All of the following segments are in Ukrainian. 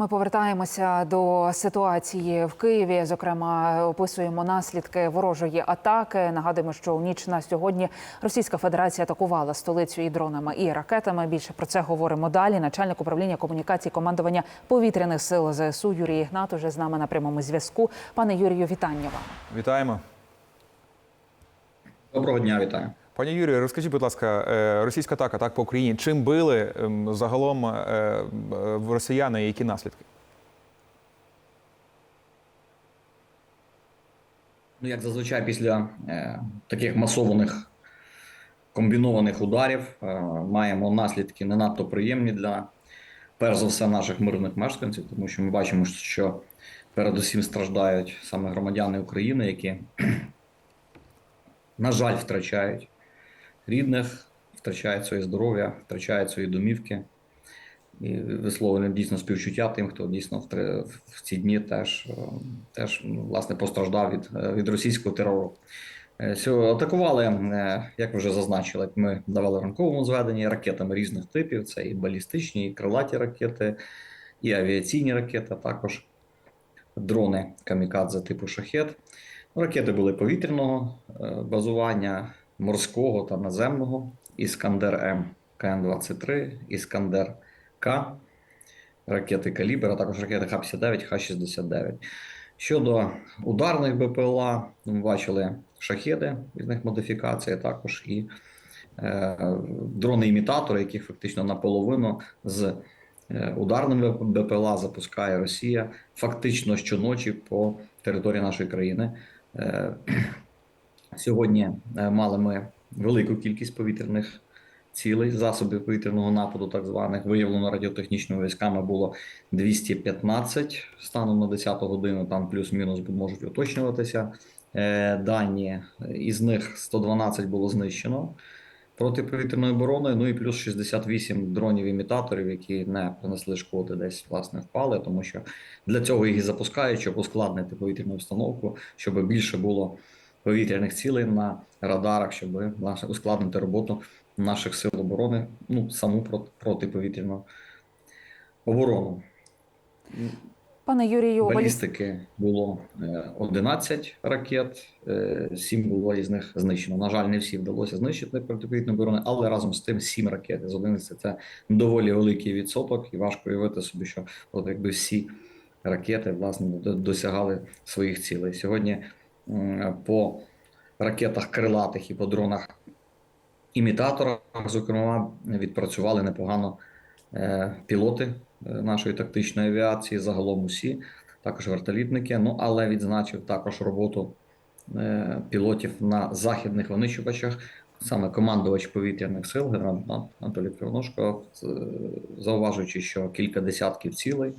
Ми повертаємося до ситуації в Києві. Зокрема, описуємо наслідки ворожої атаки. Нагадуємо, що у ніч на сьогодні Російська Федерація атакувала столицю і дронами і ракетами. Більше про це говоримо далі. Начальник управління комунікації командування повітряних сил ЗСУ Юрій Ігнат уже з нами на прямому зв'язку. Пане Юрію, вітання вам. Вітаємо. Доброго дня, вітаю. Пані Юрію, розкажіть, будь ласка, е, російська атака так по Україні. Чим били ем, загалом е, е, росіяни? Які наслідки? Ну, як зазвичай, після е, таких масованих комбінованих ударів е, маємо наслідки не надто приємні для перш за все наших мирних мешканців, тому що ми бачимо, що передусім страждають саме громадяни України, які, на жаль, втрачають рідних, втрачають своє здоров'я, втрачають свої домівки. І висловлюємо дійсно співчуття тим, хто дійсно в, ці дні теж, е, теж власне постраждав від, е, від російського терору. Е, Атакували, як вже зазначили, ми давали ранковому зведенні ракетами різних типів: це і балістичні, і крилаті ракети, і авіаційні ракети, а також дрони камікадзе типу шахет. Ракети були повітряного базування, морського та наземного. Іскандер М КН-23, Іскандер К, ракети Калібр, а також ракети Х-59, Х-69. Щодо ударних БПЛА, ми бачили шахеди різних модифікацій, а також і е, дрони-імітатори, яких фактично наполовину з е, ударними БПЛА запускає Росія фактично щоночі по території нашої країни. Е, Сьогодні е, мали ми велику кількість повітряних цілей, засобів повітряного нападу, так званих, виявлено радіотехнічними військами було 215 станом на 10 годину. Там плюс-мінус можуть уточнюватися е, дані. Із них 112 було знищено протиповітряною обороною. Ну і плюс 68 дронів-імітаторів, які не принесли шкоди, десь власне впали, тому що для цього їх і запускають, щоб ускладнити повітряну установку, щоб більше було повітряних цілей на радарах, щоб ускладнити роботу наших сил оборони, ну саму протиповітряну оборону. Пане Юрію, баліст... Балістики було е, 11 ракет, 7 було із них знищено. На жаль, не всі вдалося знищити протиповітряної оборони, але разом з тим 7 ракет з 11 – це доволі великий відсоток, і важко уявити собі, що от якби всі ракети власне досягали своїх цілей. Сьогодні по ракетах крилатих і по дронах імітаторах, зокрема, відпрацювали непогано е, пілоти е, нашої тактичної авіації, загалом усі, також вертолітники. Ну але відзначив також роботу е, пілотів на західних винищувачах. Саме командувач повітряних сил, генерал Анатолій Кривоножко, зауважуючи, що кілька десятків цілей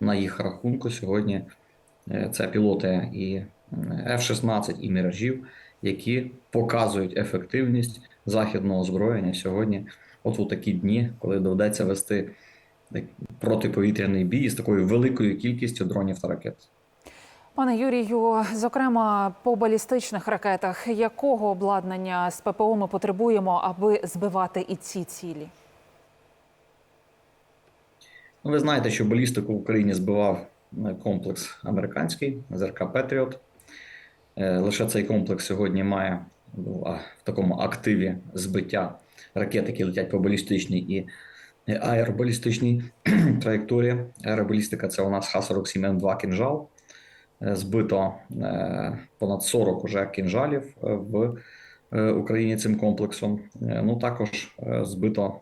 на їх рахунку сьогодні це пілоти і F-16, і міражів, які показують ефективність західного озброєння сьогодні, от у такі дні, коли доведеться вести протиповітряний бій з такою великою кількістю дронів та ракет. Пане Юрію, зокрема по балістичних ракетах, якого обладнання з ППО ми потребуємо, аби збивати і ці цілі? Ну, ви знаєте, що балістику в Україні збивав е, комплекс американський ЗРК Петріот. Е, Лише цей комплекс сьогодні має ну, в такому активі збиття ракет, які летять по балістичній і е, аеробалістичній траєкторії. Аеробалістика це у нас Х-47М2 кінжал. Е, Збито понад 40 уже кінжалів в Україні цим комплексом. Ну також збито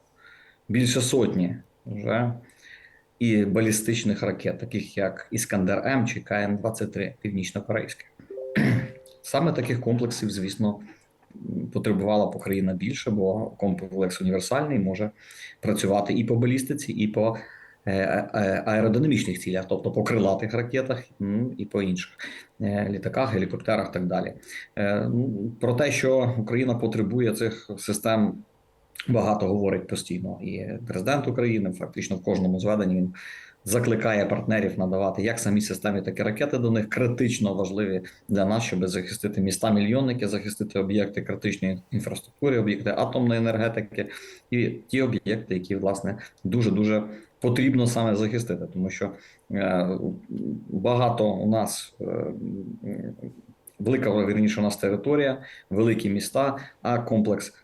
більше сотні вже і балістичних ракет, таких як Іскандер М чи КН-23 північно-корейське. Саме таких комплексів, звісно, потребувала б Україна більше, бо комплекс універсальний може працювати і по балістиці, і по е, е, аеродинамічних цілях, тобто по крилатих ракетах, і по інших е, літаках, гелікоптерах і так далі. Е, ну, Про те, що Україна потребує цих систем багато говорить постійно. І президент України фактично в кожному зведенні він закликає партнерів надавати як самі системи, так і ракети до них критично важливі для нас, щоб захистити міста мільйонники, захистити об'єкти критичної інфраструктури, об'єкти атомної енергетики і ті об'єкти, які власне дуже дуже потрібно саме захистити, тому що е, багато у нас е, велика вірніше у нас територія, великі міста, а комплекс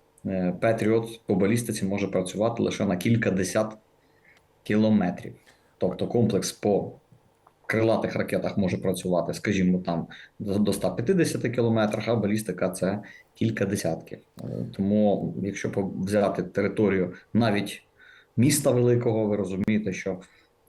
Петріот по балістиці може працювати лише на кілька десят кілометрів. Тобто комплекс по крилатих ракетах може працювати, скажімо, там до до 150 кілометрах, а балістика це кілька десятків. Е, Тому, якщо взяти територію навіть міста великого, ви розумієте, що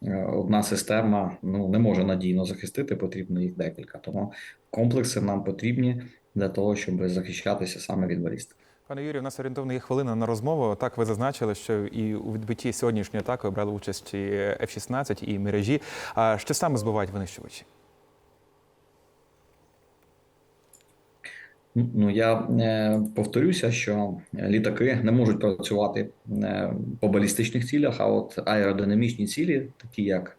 е, одна система ну, не може надійно захистити, потрібно їх декілька. Тому комплекси нам потрібні для того, щоб захищатися саме від балістики. Пане Юрію, у нас орієнтовно є хвилина на розмову. Так, ви зазначили, що і у відбитті сьогоднішньої атаки брали участь і F-16, і мережі. А що саме збивають винищувачі? Ну я е, повторюся, що літаки не можуть працювати е, по балістичних цілях, а от аеродинамічні цілі, такі як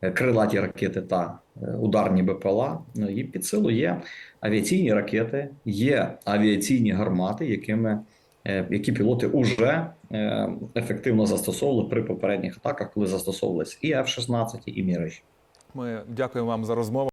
крилаті ракети та е, ударні БПЛА, ну, їм під силу є авіаційні ракети, є авіаційні гармати, якими е, які пілоти вже е, ефективно застосовували при попередніх атаках, коли застосовувалися і F-16, і Міраж. Ми дякуємо вам за розмову.